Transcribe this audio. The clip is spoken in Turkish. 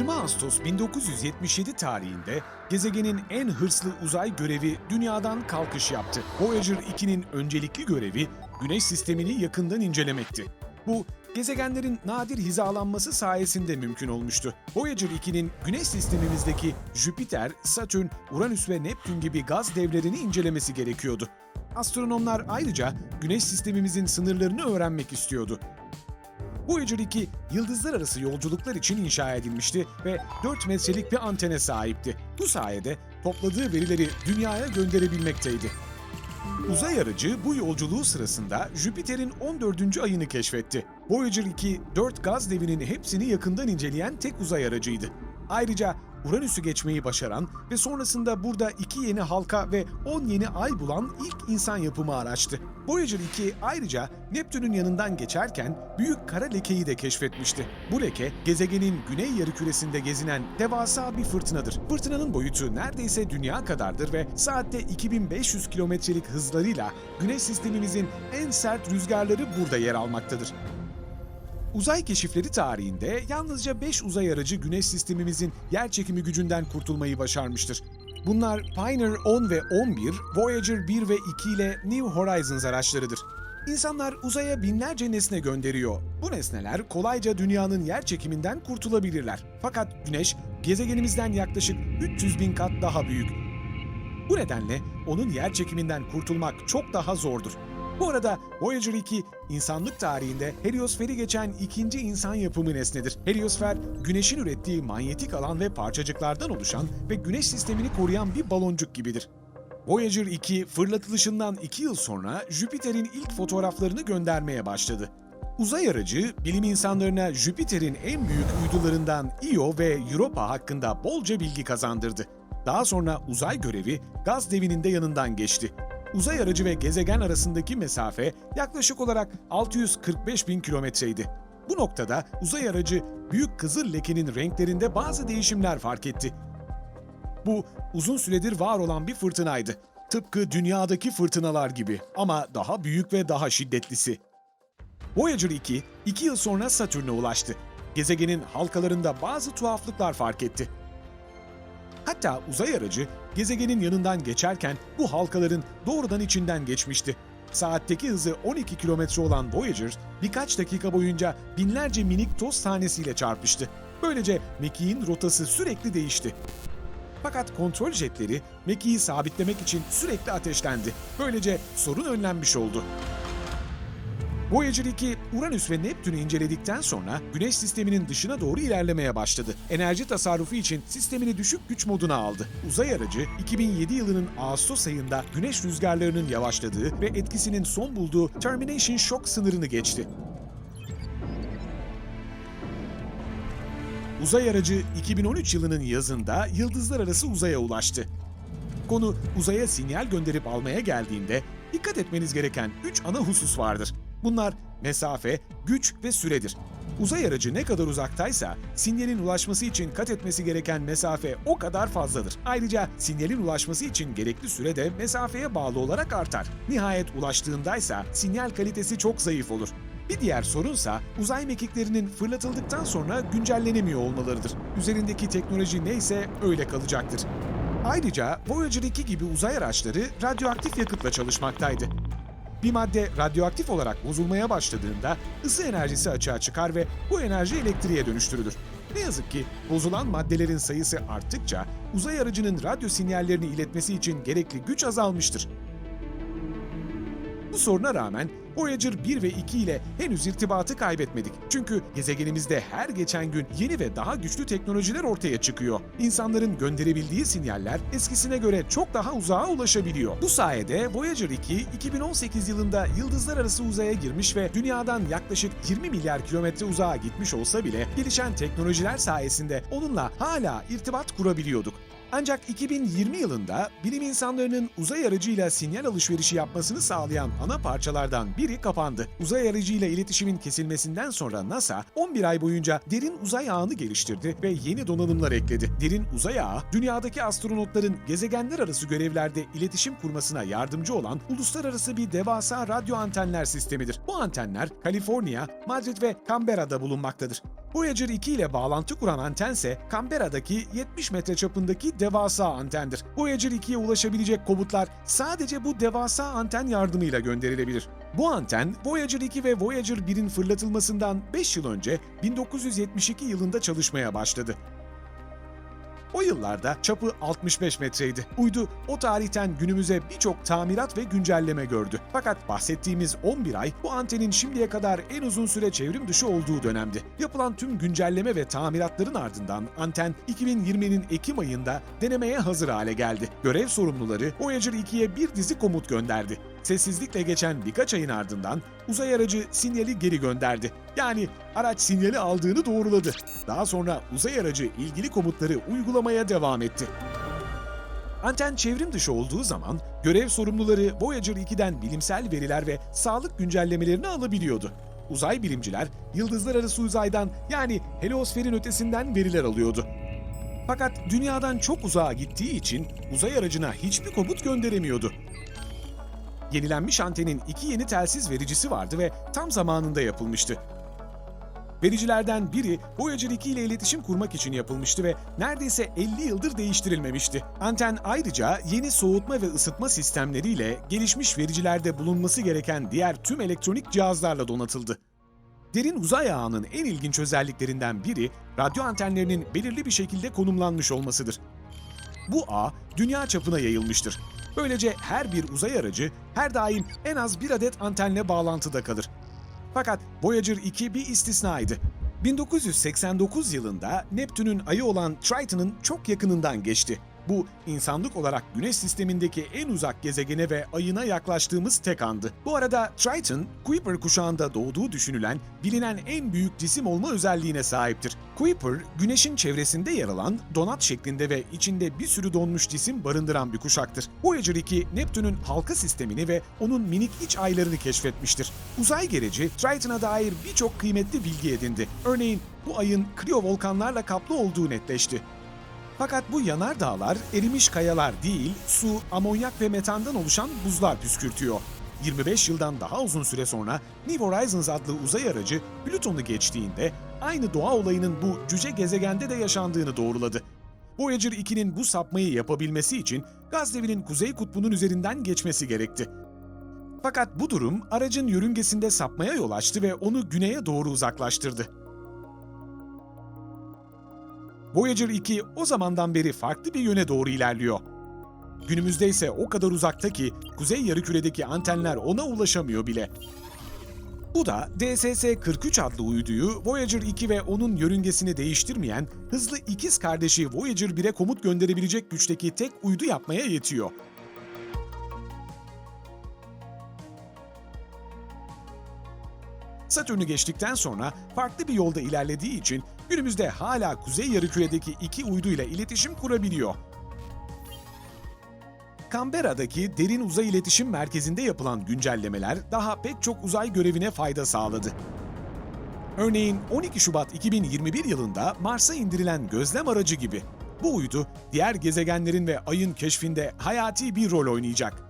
20 Ağustos 1977 tarihinde gezegenin en hırslı uzay görevi dünyadan kalkış yaptı. Voyager 2'nin öncelikli görevi Güneş sistemini yakından incelemekti. Bu gezegenlerin nadir hizalanması sayesinde mümkün olmuştu. Voyager 2'nin Güneş sistemimizdeki Jüpiter, Satürn, Uranüs ve Neptün gibi gaz devlerini incelemesi gerekiyordu. Astronomlar ayrıca Güneş sistemimizin sınırlarını öğrenmek istiyordu. Voyager 2, yıldızlar arası yolculuklar için inşa edilmişti ve 4 metrelik bir antene sahipti. Bu sayede topladığı verileri dünyaya gönderebilmekteydi. Uzay aracı bu yolculuğu sırasında Jüpiter'in 14. ayını keşfetti. Voyager 2, 4 gaz devinin hepsini yakından inceleyen tek uzay aracıydı. Ayrıca Uranüs'ü geçmeyi başaran ve sonrasında burada iki yeni halka ve 10 yeni ay bulan ilk insan yapımı araçtı. Voyager 2 ayrıca Neptün'ün yanından geçerken büyük kara lekeyi de keşfetmişti. Bu leke gezegenin güney yarıküresinde gezinen devasa bir fırtınadır. Fırtınanın boyutu neredeyse dünya kadardır ve saatte 2500 kilometrelik hızlarıyla güneş sistemimizin en sert rüzgarları burada yer almaktadır. Uzay keşifleri tarihinde yalnızca 5 uzay aracı güneş sistemimizin yerçekimi gücünden kurtulmayı başarmıştır. Bunlar Pioneer 10 ve 11, Voyager 1 ve 2 ile New Horizons araçlarıdır. İnsanlar uzaya binlerce nesne gönderiyor. Bu nesneler kolayca dünyanın yerçekiminden kurtulabilirler. Fakat Güneş, gezegenimizden yaklaşık 300 bin kat daha büyük. Bu nedenle onun yer çekiminden kurtulmak çok daha zordur. Bu arada Voyager 2, insanlık tarihinde heliosferi geçen ikinci insan yapımı nesnedir. Heliosfer, güneşin ürettiği manyetik alan ve parçacıklardan oluşan ve güneş sistemini koruyan bir baloncuk gibidir. Voyager 2 fırlatılışından 2 yıl sonra Jüpiter'in ilk fotoğraflarını göndermeye başladı. Uzay aracı, bilim insanlarına Jüpiter'in en büyük uydularından Io ve Europa hakkında bolca bilgi kazandırdı. Daha sonra uzay görevi gaz devinin de yanından geçti. Uzay aracı ve gezegen arasındaki mesafe yaklaşık olarak 645 bin kilometreydi. Bu noktada uzay aracı Büyük Kızıl Leke'nin renklerinde bazı değişimler fark etti. Bu uzun süredir var olan bir fırtınaydı. Tıpkı dünyadaki fırtınalar gibi ama daha büyük ve daha şiddetlisi. Voyager 2, 2 yıl sonra Satürn'e ulaştı. Gezegenin halkalarında bazı tuhaflıklar fark etti. Hatta uzay aracı gezegenin yanından geçerken bu halkaların doğrudan içinden geçmişti. Saatteki hızı 12 kilometre olan Voyager birkaç dakika boyunca binlerce minik toz tanesiyle çarpıştı. Böylece mekiğin rotası sürekli değişti. Fakat kontrol jetleri mekiği sabitlemek için sürekli ateşlendi. Böylece sorun önlenmiş oldu. Voyager 2, Uranüs ve Neptün'ü inceledikten sonra Güneş sisteminin dışına doğru ilerlemeye başladı. Enerji tasarrufu için sistemini düşük güç moduna aldı. Uzay aracı 2007 yılının Ağustos ayında Güneş rüzgarlarının yavaşladığı ve etkisinin son bulduğu Termination Shock sınırını geçti. Uzay aracı 2013 yılının yazında yıldızlar arası uzaya ulaştı. Konu uzaya sinyal gönderip almaya geldiğinde dikkat etmeniz gereken 3 ana husus vardır. Bunlar mesafe, güç ve süredir. Uzay aracı ne kadar uzaktaysa sinyalin ulaşması için kat etmesi gereken mesafe o kadar fazladır. Ayrıca sinyalin ulaşması için gerekli süre de mesafeye bağlı olarak artar. Nihayet ulaştığındaysa sinyal kalitesi çok zayıf olur. Bir diğer sorunsa uzay mekiklerinin fırlatıldıktan sonra güncellenemiyor olmalarıdır. Üzerindeki teknoloji neyse öyle kalacaktır. Ayrıca Voyager 2 gibi uzay araçları radyoaktif yakıtla çalışmaktaydı. Bir madde radyoaktif olarak bozulmaya başladığında ısı enerjisi açığa çıkar ve bu enerji elektriğe dönüştürülür. Ne yazık ki bozulan maddelerin sayısı arttıkça uzay aracının radyo sinyallerini iletmesi için gerekli güç azalmıştır. Bu soruna rağmen Voyager 1 ve 2 ile henüz irtibatı kaybetmedik. Çünkü gezegenimizde her geçen gün yeni ve daha güçlü teknolojiler ortaya çıkıyor. İnsanların gönderebildiği sinyaller eskisine göre çok daha uzağa ulaşabiliyor. Bu sayede Voyager 2 2018 yılında yıldızlar arası uzaya girmiş ve dünyadan yaklaşık 20 milyar kilometre uzağa gitmiş olsa bile gelişen teknolojiler sayesinde onunla hala irtibat kurabiliyorduk. Ancak 2020 yılında bilim insanlarının uzay aracıyla sinyal alışverişi yapmasını sağlayan ana parçalardan biri kapandı. Uzay aracıyla iletişimin kesilmesinden sonra NASA 11 ay boyunca derin uzay ağını geliştirdi ve yeni donanımlar ekledi. Derin uzay ağı, dünyadaki astronotların gezegenler arası görevlerde iletişim kurmasına yardımcı olan uluslararası bir devasa radyo antenler sistemidir. Bu antenler Kaliforniya, Madrid ve Canberra'da bulunmaktadır. Voyager 2 ile bağlantı kuran antense Canberra'daki 70 metre çapındaki devasa antendir. Voyager 2'ye ulaşabilecek komutlar sadece bu devasa anten yardımıyla gönderilebilir. Bu anten Voyager 2 ve Voyager 1'in fırlatılmasından 5 yıl önce 1972 yılında çalışmaya başladı. O yıllarda çapı 65 metreydi. Uydu o tarihten günümüze birçok tamirat ve güncelleme gördü. Fakat bahsettiğimiz 11 ay bu antenin şimdiye kadar en uzun süre çevrim dışı olduğu dönemdi. Yapılan tüm güncelleme ve tamiratların ardından anten 2020'nin Ekim ayında denemeye hazır hale geldi. Görev sorumluları Voyager 2'ye bir dizi komut gönderdi. Sessizlikle geçen birkaç ayın ardından uzay aracı sinyali geri gönderdi. Yani araç sinyali aldığını doğruladı. Daha sonra uzay aracı ilgili komutları uygulamaya devam etti. Anten çevrim dışı olduğu zaman görev sorumluları Voyager 2'den bilimsel veriler ve sağlık güncellemelerini alabiliyordu. Uzay bilimciler yıldızlar arası uzaydan yani heliosferin ötesinden veriler alıyordu. Fakat dünyadan çok uzağa gittiği için uzay aracına hiçbir komut gönderemiyordu. Yenilenmiş antenin iki yeni telsiz vericisi vardı ve tam zamanında yapılmıştı. Vericilerden biri Voyager 2 ile iletişim kurmak için yapılmıştı ve neredeyse 50 yıldır değiştirilmemişti. Anten ayrıca yeni soğutma ve ısıtma sistemleriyle gelişmiş vericilerde bulunması gereken diğer tüm elektronik cihazlarla donatıldı. Derin uzay ağının en ilginç özelliklerinden biri radyo antenlerinin belirli bir şekilde konumlanmış olmasıdır. Bu ağ dünya çapına yayılmıştır. Böylece her bir uzay aracı her daim en az bir adet antenle bağlantıda kalır. Fakat Voyager 2 bir istisnaydı. 1989 yılında Neptün'ün ayı olan Triton'ın çok yakınından geçti. Bu insanlık olarak Güneş sistemindeki en uzak gezegene ve ayına yaklaştığımız tek andı. Bu arada Triton, Kuiper kuşağında doğduğu düşünülen bilinen en büyük cisim olma özelliğine sahiptir. Kuiper, Güneş'in çevresinde yer alan donat şeklinde ve içinde bir sürü donmuş cisim barındıran bir kuşaktır. Voyager 2, Neptün'ün halka sistemini ve onun minik iç aylarını keşfetmiştir. Uzay gereci Triton'a dair birçok kıymetli bilgi edindi. Örneğin bu ayın kriyovolkanlarla kaplı olduğu netleşti. Fakat bu yanardağlar erimiş kayalar değil, su, amonyak ve metandan oluşan buzlar püskürtüyor. 25 yıldan daha uzun süre sonra New Horizons adlı uzay aracı Plüton'u geçtiğinde aynı doğa olayının bu cüce gezegende de yaşandığını doğruladı. Voyager 2'nin bu sapmayı yapabilmesi için gaz devinin kuzey kutbunun üzerinden geçmesi gerekti. Fakat bu durum aracın yörüngesinde sapmaya yol açtı ve onu güneye doğru uzaklaştırdı. Voyager 2 o zamandan beri farklı bir yöne doğru ilerliyor. Günümüzde ise o kadar uzakta ki kuzey yarımküredeki antenler ona ulaşamıyor bile. Bu da DSS-43 adlı uyduyu Voyager 2 ve onun yörüngesini değiştirmeyen hızlı ikiz kardeşi Voyager 1'e komut gönderebilecek güçteki tek uydu yapmaya yetiyor. Satürn'ü geçtikten sonra farklı bir yolda ilerlediği için günümüzde hala kuzey yarımküredeki iki uyduyla iletişim kurabiliyor. Canberra'daki derin uzay iletişim merkezinde yapılan güncellemeler daha pek çok uzay görevine fayda sağladı. Örneğin 12 Şubat 2021 yılında Mars'a indirilen gözlem aracı gibi. Bu uydu diğer gezegenlerin ve ayın keşfinde hayati bir rol oynayacak.